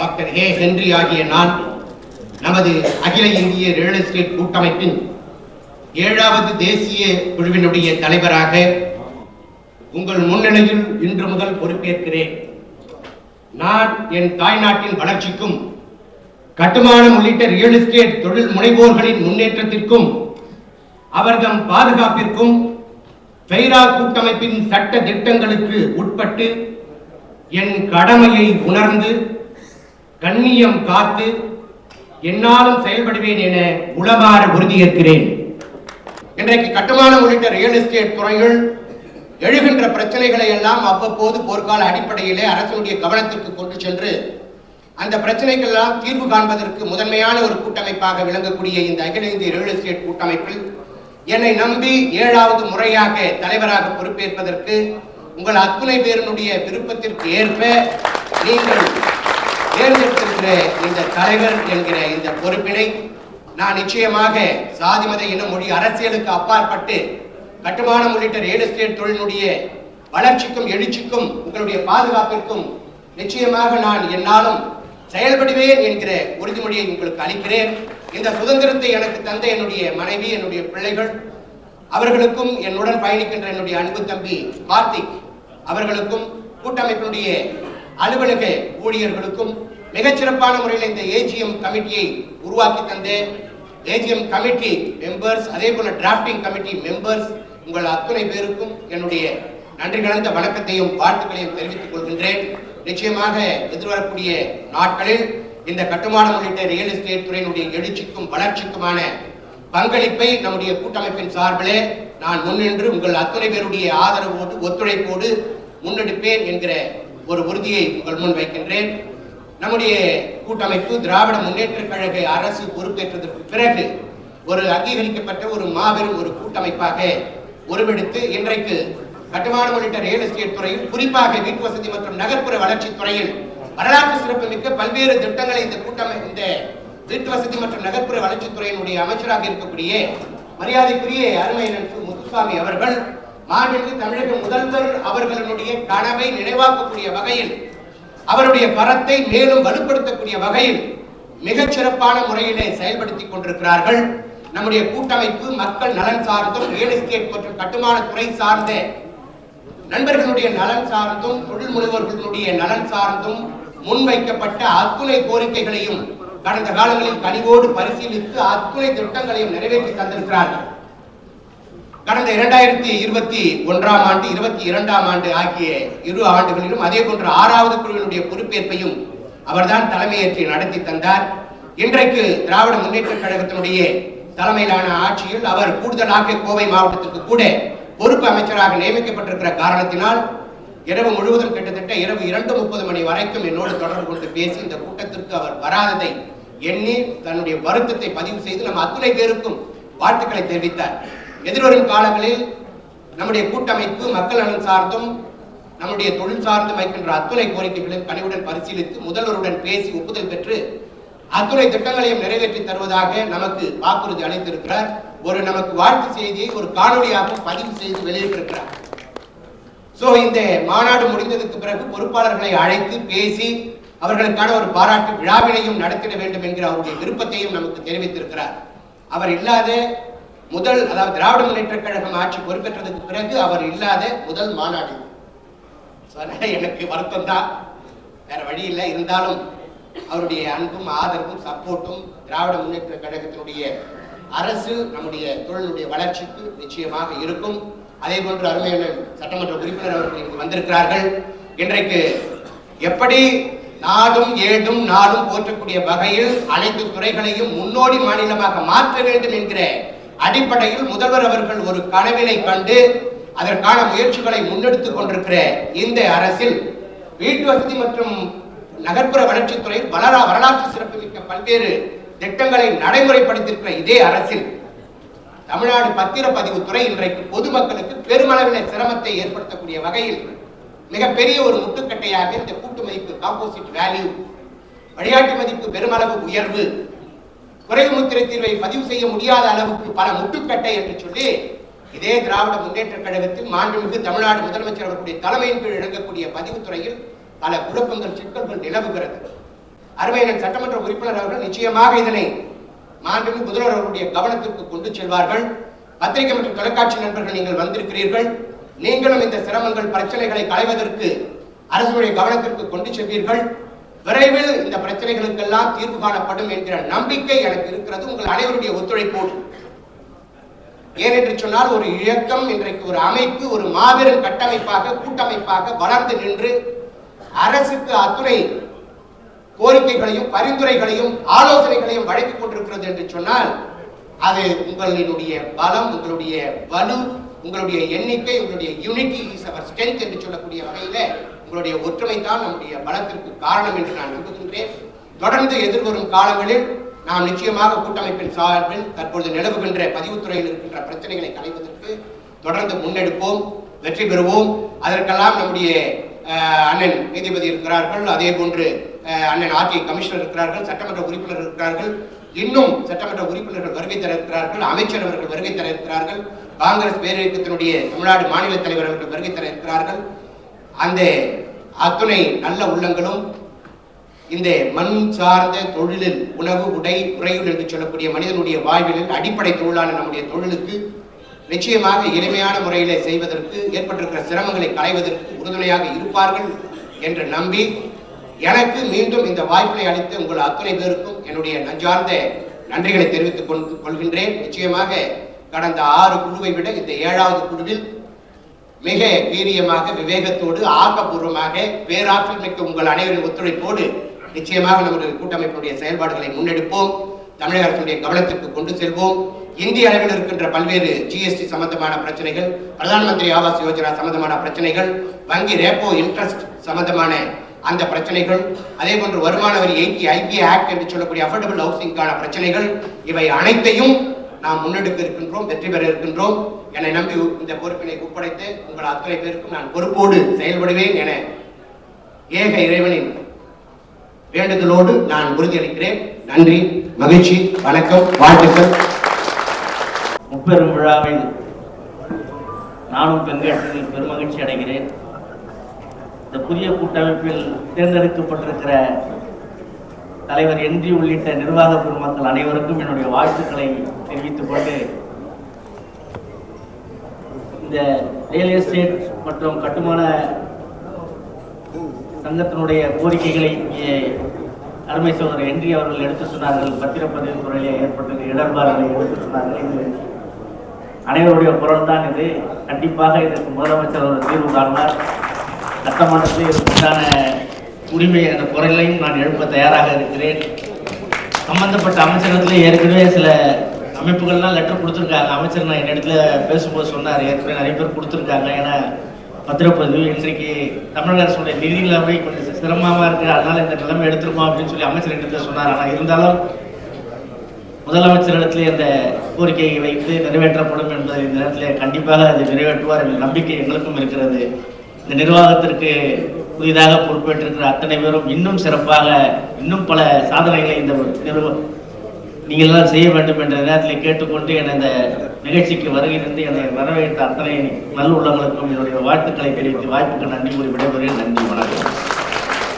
Doctor A Henry ஆகிய நான் நமது அகில இந்திய ரியல் எஸ்டேட் கூட்டமைப்பின் ஏழாவது தேசிய குழுவினுடைய தலைவராக உங்கள் முன்னிலையில் இன்று முதல் பொறுப்பேற்கிறேன். நான் என் தாய்நாட்டின் வளர்ச்சிக்கும் கட்டுமானம் உள்ளிட்ட ரியல் எஸ்டேட் தொழில் முனைவோர்களின் முன்னேற்றத்திற்கும் அவர்தம் பாதுகாப்பிற்கும் பெய்ரா கூட்டமைப்பின் சட்ட திட்டங்களுக்கு உட்பட்டு என் கடமையை உணர்ந்து கண்ணியம் காத்து என்னாலும் செயல்படுவேன் என உளமாற உறுதியேற்கிறேன் இன்றைக்கு கட்டுமானம் உள்ளிட்ட ரியல் எஸ்டேட் துறைகள் எழுகின்ற பிரச்சனைகளை எல்லாம் அவ்வப்போது போர்க்கால அடிப்படையிலே அரசனுடைய கவனத்திற்கு கொண்டு சென்று அந்த பிரச்சனைக்கெல்லாம் தீர்வு காண்பதற்கு முதன்மையான ஒரு கூட்டமைப்பாக விளங்கக்கூடிய இந்த அகில இந்திய ரியல் எஸ்டேட் கூட்டமைப்பில் என்னை நம்பி ஏழாவது முறையாக தலைவராக பொறுப்பேற்பதற்கு உங்கள் அத்துணை பேரனுடைய விருப்பத்திற்கு ஏற்ப நீங்கள் தேர்ந்தெடுத்திருக்கிற இந்த தலைவர் என்கிற இந்த பொறுப்பினை நான் நிச்சயமாக சாதி மத இன மொழி அரசியலுக்கு அப்பாற்பட்டு கட்டுமானம் உள்ளிட்ட ரியல் எஸ்டேட் தொழிலுடைய வளர்ச்சிக்கும் எழுச்சிக்கும் உங்களுடைய பாதுகாப்பிற்கும் நிச்சயமாக நான் என்னாலும் செயல்படுவேன் என்கிற உறுதிமொழியை உங்களுக்கு அளிக்கிறேன். இந்த சுதந்திரத்தை எனக்கு தந்த என்னுடைய மனைவி என்னுடைய பிள்ளைகள் அவர்களுக்கும் என்னுடன் பயணிக்கின்ற என்னுடைய அன்பு தம்பி கார்த்திக் அவர்களுக்கும் கூட்டமைப்பினுடைய அலுவலக ஊழியர்களுக்கும் மிகச்சிறப்பான முறையில் இந்த ஏஜிஎம் கமிட்டியை உருவாக்கி தந்து ஏஜிஎம் கமிட்டி மெம்பர்ஸ் அதே போல டிராஃப்டிங் கமிட்டி மெம்பர்ஸ் உங்கள் அத்துணை பேருக்கும் என்னுடைய நன்றி கலந்த வணக்கத்தையும் வாழ்த்துக்களையும் தெரிவித்துக் கொள்கின்றேன். நிச்சயமாக எதிர்வரக்கூடிய நாட்களில் இந்த கட்டுமானம் உள்ளிட்ட ரியல் எஸ்டேட் துறையினுடைய எழுச்சிக்கும் வளர்ச்சிக்குமான பங்களிப்பை நம்முடைய கூட்டமைப்பின் சார்பிலே நான் முன்னின்று உங்கள் அத்துணை பேருடைய ஆதரவோடு ஒத்துழைப்போடு முன்னெடுப்பேன் என்கிற ஒரு உறுதியை உங்கள் முன் வைக்கின்றேன். நம்முடைய கூட்டமைப்பு திராவிட முன்னேற்ற கழக அரசு பொறுப்பேற்றதற்கு பிறகு ஒரு அங்கீகரிக்கப்பட்ட ஒரு மாபெரும் ஒரு கூட்டமைப்பாக உருவெடுத்து இன்றைக்கு கட்டுமானம் உள்ளிட்ட ரியல் எஸ்டேட் துறையில் குறிப்பாக வீட்டு வசதி மற்றும் நகர்ப்புற வளர்ச்சி துறையில் வரலாற்று சிறப்புமிக்க பல்வேறு திட்டங்களை இந்த கூட்டமை இந்த வீட்டு வசதி மற்றும் நகர்ப்புற வளர்ச்சித்துறையினுடைய அமைச்சராக இருக்கக்கூடிய மரியாதைக்குரிய அருமையன் முத்துசாமி அவர்கள் மாண்புமிகு தமிழக முதல்வர் அவர்களுடைய கனவை நினைவாக்கக்கூடிய வகையில் அவருடைய கரத்தை மேலும் வலுப்படுத்தக்கூடிய வகையில் மிகச் சிறப்பான முறையிலே செயல்படுத்திக் கொண்டிருக்கிறார்கள். நம்முடைய கூட்டமைப்பு மக்கள் நலன் சார்ந்தும் ரியல் எஸ்டேட் மற்றும் கட்டுமான துறை சார்ந்த நண்பர்களுடைய நலன் சார்ந்தும் தொழில் முனைவர்களுடைய நலன் சார்ந்தும் முன்வைக்கப்பட்ட அத்துணை கோரிக்கைகளையும் கடந்த காலங்களில் கனிவோடு பரிசீலித்து அத்துணை திட்டங்களையும் நிறைவேற்றி தந்திருக்கிறார்கள். கடந்த இரண்டாயிரத்தி இருபத்தி ஒன்றாம் ஆண்டு இருபத்தி இரண்டாம் ஆண்டு ஆகிய இரு ஆண்டுகளிலும் அதே போன்ற ஆறாவது குழுவினுடைய பொறுப்பேற்பையும் அவர்தான் தலைமையேற்றி நடத்தி தந்தார். இன்றைக்கு திராவிட முன்னேற்ற கழகத்தினுடைய தலைமையிலான ஆட்சியில் அவர் கூடுதலாக கோவை மாவட்டத்திற்கு கூட பொறுப்பு அமைச்சராக நியமிக்கப்பட்டிருக்கிற காரணத்தினால் இரவு முழுவதும் கிட்டத்தட்ட இரவு இரண்டு முப்பது மணி வரைக்கும் என்னோடு தொடர்பு கொண்டு பேசி இந்த கூட்டத்திற்கு அவர் வராததை எண்ணி தன்னுடைய வருத்தத்தை பதிவு செய்து நம்ம அத்துணை பேருக்கும் வாழ்த்துக்களை தெரிவித்தார். எதிர்வரும் காலங்களில் நம்முடைய கூட்டமைப்பு மக்கள் நலன் சார்ந்தும் நம்முடைய தொழில் சார்ந்து வைக்கின்ற அத்துணை கோரிக்கைகளையும் கனிவுடன் பரிசீலித்து முதல்வருடன் பேசி ஒப்புதல் பெற்று அத்துணை திட்டங்களையும் நிறைவேற்றி தருவதாக நமக்கு வாக்குறுதி அளித்திருக்கிறார். ஒரு நமக்கு வாழ்த்து செய்தியை ஒரு காணொலியாக பதிவு செய்து வெளியிட்டிருக்கிறார். சோ இந்த மாநாடு முடிந்ததுக்கு பிறகு பொறுப்பாளர்களை அழைத்து பேசி அவர்களுக்கான ஒரு பாராட்டு விழாவினையும் நடத்திட வேண்டும் என்கிற அவருடைய விருப்பத்தையும் நமக்கு தெரிவித்திருக்கிறார். அவர் இல்லாத முதல் அதாவது திராவிட முன்னேற்ற கழகம் ஆட்சி பொறுப்பேற்றதுக்கு பிறகு அவர் இல்லாத முதல் மாநாடு So, எனக்கு வருத்தம் தான். வேற வழி இல்லை. இருந்தாலும் அவருடைய அன்பும் ஆதரவும் சப்போர்ட்டும் திராவிட முன்னேற்ற கழகத்தினுடைய அரசு நம்முடைய தொழிலுடைய வளர்ச்சிக்கு நிச்சயமாக இருக்கும். அதே போன்று அருமையான சட்டமன்ற உறுப்பினர் அவர்கள் இங்கு வந்திருக்கிறார்கள். இன்றைக்கு எப்படி நாடும் ஏடும் நாடும் போற்றக்கூடிய வகையில் அனைத்து துறைகளையும் முன்னோடி மாநிலமாக மாற்ற வேண்டும் என்கிற அடிப்படையில் முதல்வர் அவர்கள் ஒரு கனவினை கண்டு அதற்கான முயற்சிகளை முன்னெடுத்துக் கொண்டிருக்கிற இந்த அரசில் வீட்டு வசதி மற்றும் நகர்ப்புற வளர்ச்சித்துறை வளரா வரலாற்று சிறப்புமிக்க பல்வேறு திட்டங்களை நடைமுறைப்படுத்தியிருக்கிற இதே அரசில் தமிழ்நாடு பத்திரப்பதிவு துறை இன்றைக்கு பொதுமக்களுக்கு பெருமளவின சிரமத்தை ஏற்படுத்தக்கூடிய வகையில் மிகப்பெரிய ஒரு முட்டுக்கட்டையாக இந்த கூட்டு மதிப்பு காம்போசிட் வேல்யூ வழிகாட்டு மதிப்பு பெருமளவு உயர்வு குறைவு தீர்வை பதிவு செய்ய முடியாத அளவுக்கு பல முட்டுக்கட்டை என்று சொல்லி இதே திராவிட முன்னேற்ற கழகத்தில் மாண்புமிகு தமிழ்நாடு முதலமைச்சர் அவர்களுடைய தலைமையின் கீழ் இழங்கக்கூடிய பதிவுத்துறையில் பல குழப்பங்கள் சிக்கல்கள் நிலவுகிறது. அருமையின் சட்டமன்ற உறுப்பினர் அவர்கள் நிச்சயமாக இதனை மாண்புமிகு முதல்வர் அவர்களுடைய கவனத்திற்கு கொண்டு செல்வார்கள். பத்திரிகை மற்றும் தொலைக்காட்சி நண்பர்கள் நீங்கள் வந்திருக்கிறீர்கள். நீங்களும் இந்த சிரமங்கள் பிரச்சனைகளை களைவதற்கு அரசுடைய கவனத்திற்கு கொண்டு செல்வீர்கள். விரைவில் இந்த பிரச்சனைகளுக்கெல்லாம் தீர்வு காணப்படும் என்கிற நம்பிக்கை எனக்கு இருக்கிறது. உங்கள் அனைவருடைய ஒத்துழைப்போடு. ஏனென்று சொன்னால் ஒரு இயக்கம் இன்றைக்கு ஒரு அமைப்பு ஒரு மாபெரும் கட்டமைப்பாக கூட்டமைப்பாக வளர்ந்து நின்று அரசுக்கு அத்துணை கோரிக்கைகளையும் பரிந்துரைகளையும் ஆலோசனைகளையும் வழங்கிக் கொண்டிருக்கிறது என்று சொன்னால் அது உங்களினுடைய பலம் உங்களுடைய வலு உங்களுடைய எண்ணிக்கை உங்களுடைய யூனிட்டி இஸ் அவர் ஸ்ட்ரென்த் என்று சொல்லக்கூடிய வகையில உங்களுடைய ஒற்றுமை தான் நம்முடைய பலத்திற்கு காரணம் என்று நான் நம்புகின்றேன். தொடர்ந்து எதிர்வரும் காலங்களில் நாம் நிச்சயமாக கூட்டமைப்பின் சார்பில் தற்பொழுது நிலவுகின்ற பதிவுத்துறையில் இருக்கின்ற பிரச்சனைகளை களைவதற்கு தொடர்ந்து முன்னெடுப்போம் வெற்றி பெறுவோம். அதற்கெல்லாம் நம்முடைய அண்ணன் நீதிபதி இருக்கிறார்கள். அதே போன்று அண்ணன் ஆர்டிஐ கமிஷனர் இருக்கிறார்கள் சட்டமன்ற உறுப்பினர் இருக்கிறார்கள். இன்னும் சட்டமன்ற உறுப்பினர்கள் வருகை தர இருக்கிறார்கள் அமைச்சர் அவர்கள் வருகை தர இருக்கிறார்கள். காங்கிரஸ் பேரியக்கத்தினுடைய தமிழ்நாடு மாநில தலைவர் அவர்கள் வருகை தர இருக்கிறார்கள். அந்த அத்துணை நல்ல உள்ளங்களும் இந்த மண் சார்ந்த தொழிலில் உணவு உடை உறையுள் என்று சொல்லக்கூடிய மனிதனுடைய வாழ்விலில் அடிப்படை தொழிலான நம்முடைய தொழிலுக்கு நிச்சயமாக எளிமையான முறையிலே செய்வதற்கு ஏற்பட்டிருக்கிற சிரமங்களை களைவதற்கு உறுதுணையாக இருப்பார்கள் என்று நம்பி எனக்கு மீண்டும் இந்த வாய்ப்பினை அளித்து உங்கள் அத்தனை பேருக்கும் என்னுடைய நஞ்சார்ந்த நன்றிகளை தெரிவித்துக் கொள்கின்றேன். நிச்சயமாக கடந்த ஆறு குழுவை விட இந்த ஏழாவது குழுவில் மிக வீரியமாக விவேகத்தோடு ஆக்கப்பூர்வமாக பேராற்றல் மிக்க உங்கள் அனைவரின் ஒத்துழைப்போடு நிச்சயமாக நம்முடைய கூட்டமைப்பினுடைய செயல்பாடுகளை முன்னெடுப்போம். தமிழக அரசுடைய கவனத்திற்கு கொண்டு செல்வோம். இந்திய அளவில் இருக்கின்ற பல்வேறு ஜிஎஸ்டி சம்பந்தமான பிரச்சனைகள் பிரதான் மந்திரி ஆவாஸ் யோஜனா சம்பந்தமான பிரச்சனைகள் வங்கி ரேப்போ இன்ட்ரெஸ்ட் சம்பந்தமான அந்த பிரச்சனைகள் அதே போன்று வருமான வரி எயிட்டி ஐபி ஆக்ட் என்று சொல்லக்கூடிய அஃபோர்டபுள் ஹவுசிங்கான பிரச்சனைகள் இவை அனைத்தையும் நாம் முன்னெடுக்க இருக்கின்றோம் வெற்றி பெற இருக்கின்றோம் என்னை நம்பி இந்த பொறுப்பினை ஒப்படைத்து உங்கள் அத்தனை பேருக்கும் நான் பொறுப்போடு செயல்படுவேன் என ஏக இறைவனின் வேண்டுதலோடு நான் உறுதியளிக்கிறேன். நன்றி மகிழ்ச்சி வணக்கம் வாழ்த்துக்கள். முப்பெரும் விழாவில் நானும் பங்கேற்றதில் பெருமகிழ்ச்சி அடைகிறேன். இந்த புதிய கூட்டமைப்பில் தேர்ந்தெடுக்கப்பட்டிருக்கிற தலைவர் என்ஜி உள்ளிட்ட நிர்வாக பெருமக்கள் அனைவருக்கும் என்னுடைய வாழ்த்துக்களை தெரிவித்துக் கொண்டு இந்த ரியல் எஸ்டேட் மற்றும் கட்டுமான சங்கத்தினுடைய கோரிக்கைகளை இங்கே அருமை சோதர் என்றி அவர்கள் எடுத்து சொன்னார்கள். பத்திரப்பதிவு துறையிலே ஏற்பட்ட இடர்பாடுகளை எடுத்து சொன்னார்கள். இது அனைவருடைய குரல் தான் இது. கண்டிப்பாக இதற்கு முதலமைச்சர் ஒரு தீர்வு காண்பார் சட்டமன்றத்தில் இதற்கான உரிமை அந்த குரலையும் நான் எழுப்ப தயாராக இருக்கிறேன். சம்பந்தப்பட்ட அமைச்சகத்தில் ஏற்கனவே சில அமைப்புகள்லாம் லெட்டர் கொடுத்துருக்காங்க. அமைச்சர் நான் என்னிடத்துல பேசும்போது சொன்னார். ஏற்கனவே நிறைய பேர் கொடுத்துருக்காங்க. ஏன்னா பத்திரப்பதிவு இன்றைக்கு தமிழக அரசுடைய நிதி நிலைமை கொஞ்சம் சிரமமாக இருக்குது அதனால் இந்த நிலைமை எடுத்துருக்கோம் அப்படின்னு சொல்லி அமைச்சர் இடத்துல சொன்னார். ஆனால் இருந்தாலும் முதலமைச்சரிடத்திலே அந்த கோரிக்கையை வைத்து நிறைவேற்றப்படும் என்பதை இந்த நேரத்தில் கண்டிப்பாக அதை நிறைவேற்றுவார் என்ற நம்பிக்கை எங்களுக்கும் இருக்கிறது. இந்த நிர்வாகத்திற்கு புதிதாக பொறுப்பேற்றிருக்கிற அத்தனை பேரும் இன்னும் சிறப்பாக இன்னும் பல சாதனைகளை இந்த நிறுவ நீங்கள் எல்லாம் செய்ய வேண்டும் என்ற நேரத்தில் கேட்டுக்கொண்டு என இந்த நிகழ்ச்சிக்கு வருகிறது இருந்து என்னை வரவேற்ற அத்தனை நல்லுள்ளங்களுக்கும் என்னுடைய வாழ்த்துக்களை தெரிவித்து வாய்ப்புக்கு நன்றி கூறி விடைபெறுகிறேன். நன்றி வணக்கம்.